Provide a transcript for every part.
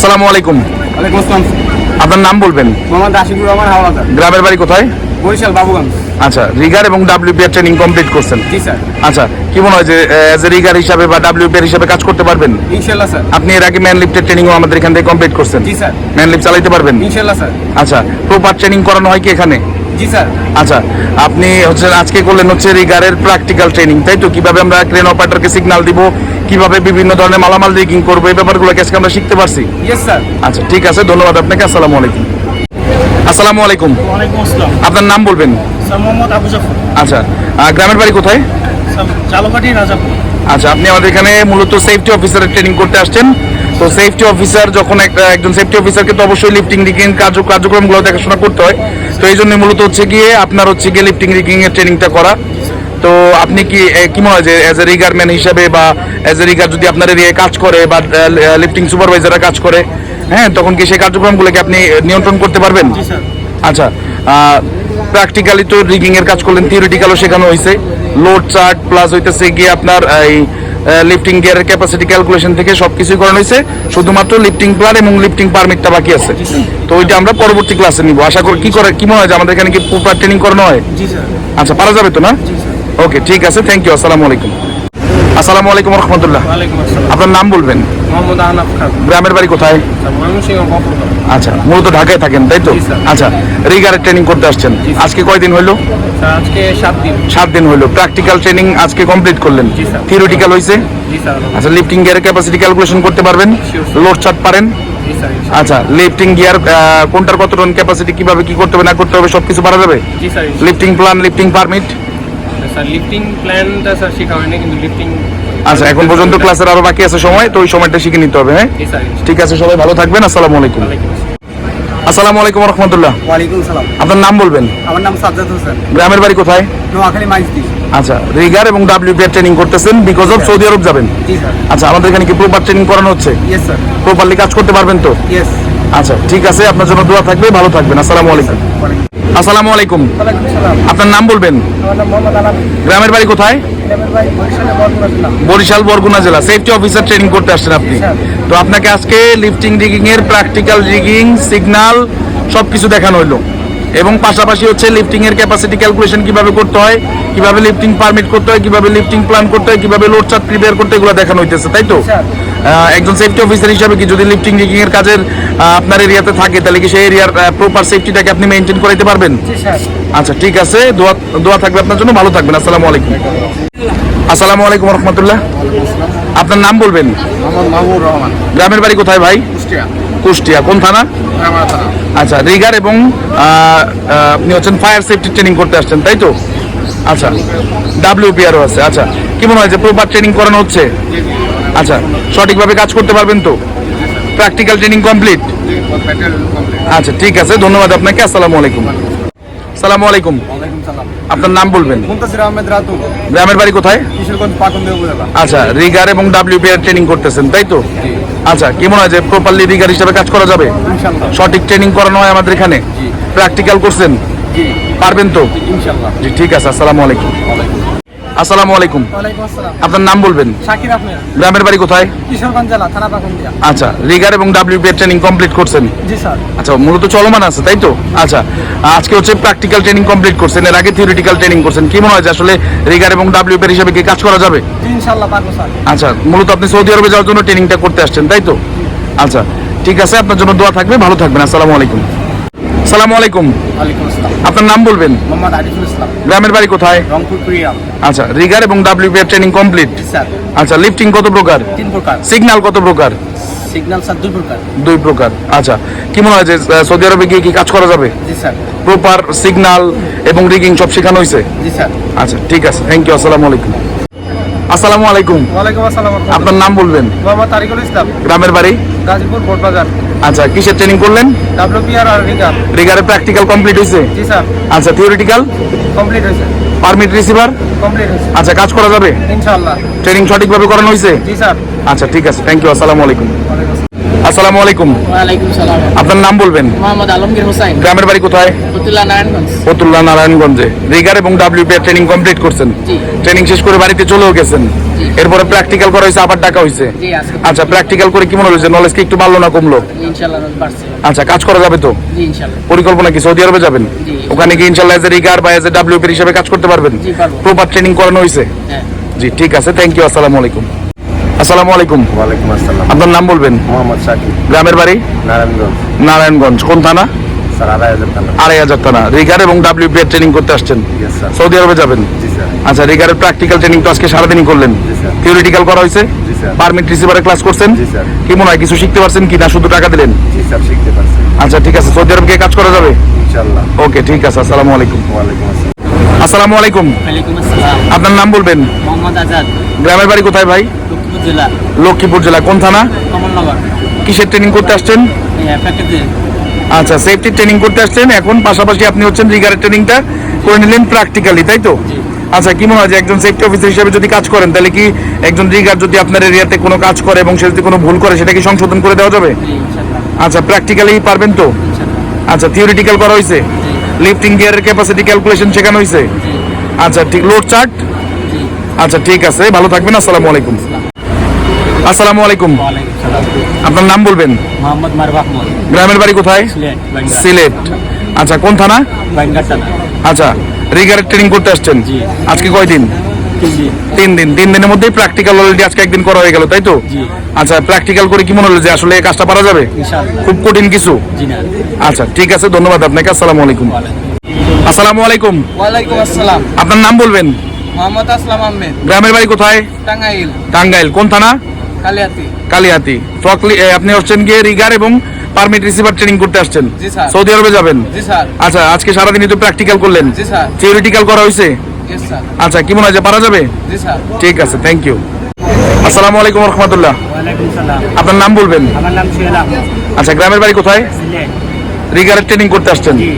আসসালামু আলাইকুম। ওয়ালাইকুম আসসালাম। আপনার নাম বলবেন? মোহাম্মদ আশিকুর রহমান হাওলাদার গ্রামের বাড়ি কোথায়? বরিশাল বাবুগঞ্জ। আচ্ছা রিগার এবং ডাব্লিউপিআর ট্রেনিং কমপ্লিট করছেন? জি স্যার। আচ্ছা কি মনে হয় যে এজ এ রিগার হিসাবে বা ডাব্লিউপিআর হিসাবে কাজ করতে পারবেন? ইনশাল্লাহ স্যার। আপনি এর আগে ম্যান লিফটের ট্রেনিংও আমাদের এখান থেকে কমপ্লিট করছেন। জি স্যার। ম্যান লিফট চালাইতে পারবেন? ইনশাল্লাহ স্যার। আচ্ছা প্রপার ট্রেনিং করানো হয় কি এখানে? জি স্যার। আচ্ছা আপনি হচ্ছে আজকে করলেন হচ্ছে রিগারের প্র্যাকটিক্যাল ট্রেনিং তাই তো? কীভাবে আমরা ক্রেন অপারেটরকে সিগন্যাল দিব? কীভাবে বিভিন্ন ধরনের মালামাল রিগিং করব? এই ব্যাপারগুলো আজকে আমরা শিখতে পারছি। Yes sir. আচ্ছা ঠিক আছে ধন্যবাদ আপনাকে আসসালামু আলাইকুম। আসসালামু আলাইকুম। ওয়ালাইকুম আসসালাম। আপনার নাম বলবেন? স্যার মোহাম্মদ আবু জাফর। আচ্ছা গ্রামের বাড়ি কোথায়? জালকাঠি রাজাপুর। আচ্ছা আপনি আমাদের এখানে মূলত সেফটি অফিসারের ট্রেনিং করতে আসছেন। তো সেফটি অফিসার যখন একটা একজন সেফটি অফিসারকে তো অবশ্যই লিফটিং রিগিং কার্য কার্যক্রমগুলো দেখাশোনা করতে হয়। তো এই জন্য মূলত হচ্ছে গিয়ে আপনার হচ্ছে গিয়ে লিফটিং রিগিং এর ট্রেনিংটা করা। তো আপনি কি কি মনে হয় যে অ্যাজ এ রিগার ম্যান হিসাবে বা অ্যাজ এ রিগার যদি আপনার এরিয়ায় কাজ করে বা লিফটিং সুপারভাইজাররা কাজ করে হ্যাঁ তখন কি সেই কার্যক্রমগুলোকে আপনি নিয়ন্ত্রণ করতে পারবেন? আচ্ছা প্র্যাকটিক্যালি তো রিগিং এর কাজ করলেন থিওরিটিক্যালও শেখানো হয়েছে লোড চার্ট প্লাস হইতেছে গিয়ে আপনার এই লিফটিং গিয়ারের ক্যাপাসিটি ক্যালকুলেশন থেকে সব কিছুই করানো হয়েছে শুধুমাত্র লিফটিং প্ল্যান এবং লিফটিং পারমিটটা বাকি আছে। তো ওইটা আমরা পরবর্তী ক্লাসে নিব। আশা করি কি করে কি মনে হয় যে আমাদের এখানে কি প্রপার ট্রেনিং করানো হয়? জি স্যার। আচ্ছা পারা যাবে তো না? ওকে ঠিক আছে থ্যাংক ইউ আসসালামু আলাইকুম। আসসালামু আলাইকুম রহমতুল্লাহ। আপনার নাম বলবেন? গ্রামের বাড়ি কোথায়? বকুলগাঁও আচ্ছা মূলত ঢাকায় থাকেন তাই তো? আচ্ছা রিগারের ট্রেনিং করতে আসছেন। আজকে কয়দিন হইল? আজকে সাত দিন। সাত দিন হলো প্র্যাকটিক্যাল ট্রেনিং আজকে কমপ্লিট করলেন। থিওরিটিক্যাল হয়েছে আচ্ছা লিফটিং গিয়ারের ক্যাপাসিটি ক্যালকুলেশন করতে পারবেন? লোড চার্ট পারেন? আচ্ছা লিফটিং গিয়ার কোনটার কত টন ক্যাপাসিটি কীভাবে কি করতে হবে না করতে হবে সবকিছু পারা যাবে? Lifting plan lifting permit sir lifting প্ল্যানটা স্যার শেখা হয়নি কিন্তু লিফটিং আচ্ছা এখন পর্যন্ত ক্লাসের আরও বাকি আছে সময় তো ওই সময়টা শিখে নিতে হবে হ্যাঁ? ঠিক আছে সবাই ভালো থাকবেন আসসালামু আলাইকুম। আসসালাম। আলাইকুম রহমতুল্লাহ ওয়ালাইকুম সালাম। আপনার নাম বলবেন? আমার নাম সাজ্জাদ হোসেন। গ্রামের বাড়ি কোথায়? নোয়াখালী মাইজদি। আচ্ছা রিগার এবং ট্রেনিং করতেছেন বিকজ অফ সৌদি আরব যাবেন। জি স্যার। আচ্ছা আমাদের এখানে কি প্রপার ট্রেনিং করানো হচ্ছে? ইয়েস স্যার প্রপারলি কাজ করতে পারবেন তো? ইয়েস আচ্ছা ঠিক আছে আপনার জন্য দোয়া থাকবে ভালো থাকবেন আসসালামু আলাইকুম। আসসালামু আলাইকুম। আপনার নাম বলবেন? গ্রামের বাড়ি কোথায়? বরিশালে বরগুনা জেলা। সেফটি অফিসার ট্রেনিং করতে আসছেন আপনি। তো আপনাকে আজকে লিফটিং রিগিং এর প্র্যাকটিক্যাল রিগিং সিগন্যাল সবকিছু দেখানো হলো এবং পাশাপাশি হচ্ছে লিফটিং এর ক্যাপাসিটি ক্যালকুলেশন কীভাবে করতে হয় কীভাবে লিফটিং পারমিট করতে হয় কীভাবে লিফটিং প্ল্যান করতে হয় কীভাবে লোড চার্ট প্রিপেয়ার করতে এগুলো দেখানো হইতেছে তাই তো? একজন সেফটি অফিসার হিসাবে কি যদি লিফটিং রিগিং এর কাজের আপনার এরিয়াতে থাকে তাহলে কি সেই এরিয়ার প্রপার সেফটিটাকে আপনি মেনটেন করাইতে পারবেন? জি স্যার। আচ্ছা ঠিক আছে। দোয়া দোয়া থাকবে আপনার জন্য। ভালো থাকবেন। আসসালামু আলাইকুম। আসসালামু আলাইকুম রহমতুল্লাহ। আপনার নাম বলবেন? রহমান। গ্রামের বাড়ি কোথায় ভাই? কুষ্টিয়া। কুষ্টিয়া। কোন থানা? আচ্ছা রিগার এবং আপনি হচ্ছেন ফায়ার সেফটি ট্রেনিং করতে আসছেন তাই তো? আচ্ছা ডাব্লিউপিআরও আছে। আচ্ছা কি মনে হয় যে প্রপার ট্রেনিং করানো হচ্ছে? আচ্ছা সঠিকভাবে কাজ করতে পারবেন তো? প্র্যাকটিক্যাল ট্রেনিং কমপ্লিট আচ্ছা ঠিক আছে ধন্যবাদ আপনাকে আসসালামু আলাইকুম। আসসালামু আলাইকুম। সালাম। আপনার নাম বলবেন? মুন্তাসির আহমেদ রাতুল। গ্রামের বাড়ি কোথায়? কিশোরগঞ্জ উপজেলা। আচ্ছা রিগার এবং ডাব্লিউপিআর ট্রেনিং করতেছেন তাই তো? আচ্ছা কি মনে হয় যে প্রপারলি রিগার হিসাবে কাজ করা যাবে? সঠিক ট্রেনিং করানো হয় আমাদের এখানে? প্র্যাকটিক্যাল করছেন? জি। পারবেন তো? ইনশাল্লাহ জি ঠিক আছে আসসালামু আলাইকুম। আসসালামু আলাইকুম। আপনার নাম বলবেন? গ্রামের বাড়ি কোথায়? আচ্ছা রিগার এবং ডাব্লিউপিআর ট্রেনিং কমপ্লিট করছেন? আচ্ছা মূলত চলমান আছে তাই তো? আচ্ছা আজকে হচ্ছে প্র্যাকটিক্যাল ট্রেনিং কমপ্লিট করছেন এর আগে থিওরিটিক্যাল ট্রেনিং করছেন। কি মনে হয় যে আসলে রিগার এবং ডাব্লিউপিআর হিসাবে কি কাজ করা যাবে? আচ্ছা মূলত আপনি সৌদি আরবে যাওয়ার জন্য ট্রেনিংটা করতে আসছেন তাই তো? আচ্ছা ঠিক আছে আপনার জন্য দোয়া থাকবে ভালো থাকবেন আসসালামু আলাইকুম। আসসালামু আলাইকুম। আপনার নাম বলবেন? মোহাম্মদ আরিফুল ইসলাম। গ্রামের বাড়ি কোথায়? রংপুর কুড়িয়াম আচ্ছা রিগার এবং ডাব্লিউপিআর ট্রেনিং কমপ্লিট? আচ্ছা লিফটিং কত প্রকার? তিন প্রকার। সিগন্যাল কত প্রকার? সিগন্যাল স্যার দুই প্রকার। দুই প্রকার। আচ্ছা কি মনে হয় যে সৌদি আরবে গিয়ে কি কাজ করা যাবে? জি স্যার প্রপার সিগন্যাল এবং রিগিং সব শেখানো হয়েছে? জি স্যার আচ্ছা ঠিক আছে। থ্যাংক ইউ আসসালামু আলাইকুম। আসসালামু আলাইকুম। ওয়ালাইকুম আসসালাম। আপনার নাম বলবেন? মোহাম্মদ তারিকুল ইসলাম। গ্রামের বাড়ি? গাজীপুর বোটবাজার আচ্ছা কিসের ট্রেনিং করলেন? ডাব্লিউপিআর আর রিগার রিগারে প্র্যাকটিক্যাল কমপ্লিট হয়েছে? জি স্যার। আচ্ছা থিওরিটিক্যাল কমপ্লিট হয়েছে। পারমিট রিসিভার কমপ্লিট হয়েছে। আচ্ছা কাজ করা যাবে? ইনশাআল্লাহ। ট্রেনিং সঠিকভাবে করানো হয়েছে? জি স্যার। আচ্ছা ঠিক আছে। থ্যাংক ইউ আসসালামু আলাইকুম। আসসালামু আলাইকুম। আপনার নাম বলবেন? মোহাম্মদ আলমগীর হোসাইন। গ্রামের বাড়ি কোথায়? ফতুল্লাহ নারায়ণগঞ্জ। রিগার এবং ডাব্লিউপিআর ট্রেনিং কমপ্লিট করছেন। ট্রেনিং শেষ করে বাড়িতে চলেও গেছেন। এরপরে প্র্যাকটিক্যাল করা হয়েছে আবার ডাকা হয়েছে। আচ্ছা প্র্যাকটিক্যাল করে কি মনে হয়েছে নলেজ কি একটু বাড়লো না কমলো? আচ্ছা কাজ করা যাবে তো? পরিকল্পনা কি সৌদি আরবে যাবেন? ওখানে কি ইনশাল্লাহ এজ এ রিগার বা এজ এ ডাব্লিউপি হিসেবে কাজ করতে পারবেন? প্রপার ট্রেনিং করানো হয়েছে? হ্যাঁ। জি ঠিক আছে। থ্যাংক ইউ আসসালামু আলাইকুম। আসসালামু আলাইকুম। ওয়ালাইকুম আসসালাম। আপনার নাম বলবেন? মোহাম্মদ শাকিব গ্রামের বাড়ি? নারায়ণগঞ্জ। নারায়ণগঞ্জ। কোন থানা? আড়াই হাজার টাকা আড়াই হাজার থানা। রিগার এবং ডাব্লিউপি ট্রেনিং করতে আসছেন? সৌদি আরবে যাবেন? আচ্ছা রিগারের প্র্যাকটিক্যাল ট্রেনিং তো আজকে সারাদিনই করলেন? থিওরিটিক্যাল করা হয়েছে? পারমিট রিসিভারে ক্লাস করছেন? কি মনে হয় কিছু শিখতে পারছেন কি না? শুধু টাকা দিলেন? জি স্যার শিখতে পারছি। আচ্ছা ঠিক আছে। সৌদি আরবে গিয়ে কাজ করা যাবে? ওকে ঠিক আছে। আসসালামু আলাইকুম। ওয়ালাইকুম আসসালাম। আসসালামু আলাইকুম। আপনার নাম বলবেন? মোহাম্মদ আজাদ। গ্রামের বাড়ি কোথায় ভাই? জেলা। লক্ষ্মীপুর জেলা। কোন থানা? কমলনগর। কিসের ট্রেনিং করতে আসছেন? আচ্ছা সেফটি ট্রেনিং করতে আসছেন। এখন পাশাপাশি আপনি হচ্ছেন রিগারের ট্রেনিংটা করে নিলেন প্র্যাকটিক্যালি তাই তো? আচ্ছা কি মনে হয় যে একজন সেফটি অফিসার হিসেবে যদি কাজ করেন তাহলে কি একজন রিগার যদি আপনার এরিয়াতে কোনো কাজ করে এবং সে যদি কোনো ভুল করে সেটা কি সংশোধন করে দেওয়া যাবে? আচ্ছা প্র্যাকটিক্যালি পারবেন তো? আচ্ছা থিওরিটিক্যাল করা হয়েছে লিফটিং গিয়ারের ক্যাপাসিটি ক্যালকুলেশন শেখানো হয়েছে আচ্ছা ঠিক লোড চার্ট আচ্ছা ঠিক আছে ভালো থাকবেন আসসালামু আলাইকুম। আসসালামু আলাইকুম। আপনার নাম বলবেন? মোহাম্মদ গ্রামের বাড়ি কোথায়? সিলেট আচ্ছা কোন থানা? আচ্ছা রিগারের ট্রেনিং করতে আসছেন? আজকে কয়দিন? তিন দিন। তিন দিনের মধ্যেই প্র্যাকটিক্যাল অলরেডি আজকে একদিন করা হয়ে গেল তাই তো? আচ্ছা প্র্যাকটিক্যাল করে কি মনে হলো যে আসলে এই কাজটা পারা যাবে? খুব কঠিন কিছু? আচ্ছা ঠিক আছে ধন্যবাদ আপনাকে। আসসালামু আলাইকুম। আসসালামু আলাইকুম। ওয়ালাইকুম আসসালাম। আপনার নাম বলবেন? মোহাম্মদ আসলাম আহমেদ। গ্রামের বাড়ি কোথায়? টাঙ্গাইল। টাঙ্গাইল। কোন থানা? কালিয়াতি। ফকলি আপনি হচ্ছেন গিয়ে রিগার এবং পারমিট রিসিভার ট্রেনিং করতে আসছেন। সৌদি আরবে যাবেন? আচ্ছা আজকে সারাদিনই তো প্র্যাকটিক্যাল করলেন। জি থিওরিটিক্যাল করা হয়েছে আচ্ছা কি মনে হয় পারা যাবে? ঠিক আছে থ্যাংক ইউ আসসালামু আলাইকুম রহমতুল্লাহ। আপনার নাম বলবেন? আমার নাম আচ্ছা গ্রামের বাড়ি কোথায়? রিগারের ট্রেনিং করতে আসছেন। জি।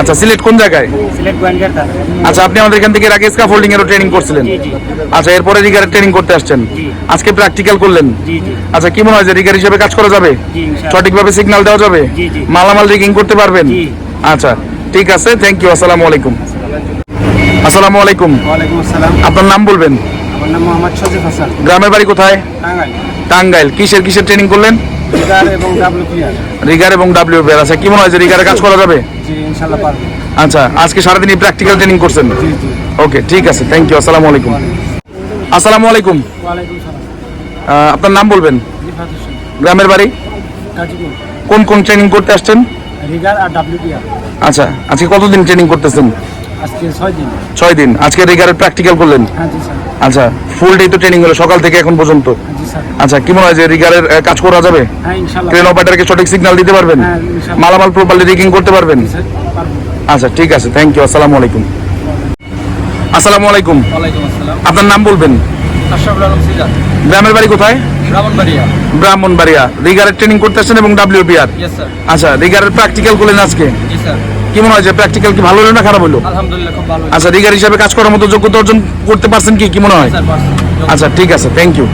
আচ্ছা সিলেট কোন জায়গায়? সিলেট গোয়েন্দার আচ্ছা আপনি আমাদের এখান থেকে এর আগে স্কাফোল্ডিং এরও ট্রেনিং করছিলেন। আচ্ছা এরপরে রিগারের ট্রেনিং করতে আসছেন। আজকে প্র্যাকটিক্যাল করলেন? জি জি। আচ্ছা কি মনে হয় যে রিগার হিসেবে কাজ করা যাবে? জি, ইনশাআল্লাহ। সঠিকভাবে সিগন্যাল দেওয়া যাবে? জি, জি। মালামাল রিগিং করতে পারবেন? জি। আচ্ছা ঠিক আছে থ্যাংক ইউ আসসালামু আলাইকুম। আসসালামু আলাইকুম। আপনার নাম বলবেন? আমার নাম মোহাম্মদ হাসান। গ্রামের বাড়ি কোথায়? টাঙ্গাইল। টাঙ্গাইল। কিসের কিসের ট্রেনিং করলেন? রিগার এবং ডাব্লিউ আচ্ছা কি মনে হয় যে রিগারে কাজ করা যাবে? আচ্ছা আজকে সারাদিনই প্র্যাকটিক্যাল ট্রেনিং করছেন? ওকে ঠিক আছে থ্যাংক ইউ আসসালামু আলাইকুম। আসসালামু আলাইকুম। আপনার নাম বলবেন? গ্রামের বাড়ি? কোন কোন ট্রেনিং করতে আসছেন? রিগার আর ডাব্লিউপিআর আচ্ছা আজকে কতদিন ট্রেনিং করতেছেন? ছয় দিন। আজকে রিগারের প্র্যাকটিক্যাল করলেন হ্যাঁ আচ্ছা ফুল ডে তো ট্রেনিং হলো সকাল থেকে এখন পর্যন্ত? হ্যাঁ আচ্ছা কি মনে হয় যে রিগারের কাজ করা যাবে? হ্যাঁ ট্রেন অপারেটরকে সঠিক সিগন্যাল দিতে পারবেন? হ্যাঁ, মালামাল প্রপারলি রিগিং করতে পারবেন? আচ্ছা ঠিক আছে থ্যাংক ইউ আসসালামু আলাইকুম। আসসালামু আলাইকুম। আপনার নাম বলবেন? গ্রামের বাড়ি কোথায়? ব্রাহ্মণবাড়িয়া। ব্রাহ্মণবাড়িয়া। রিগারের ট্রেনিং করতে আসছেন এবং ডাব্লিউপিআর ইয়েস স্যার আচ্ছা রিগারের প্র্যাকটিক্যাল করলেন আজকে? জি স্যার। কি মনে হয়? যে প্র্যাকটিক্যাল কি ভালো হলো না খারাপ হলো? আলহামদুলিল্লাহ খুব ভালো আচ্ছা রিগার হিসাবে কাজ করার মতো যোগ্যতা অর্জন করতে পারছেন কি? কি মনে হয়? আচ্ছা ঠিক আছে থ্যাংক ইউ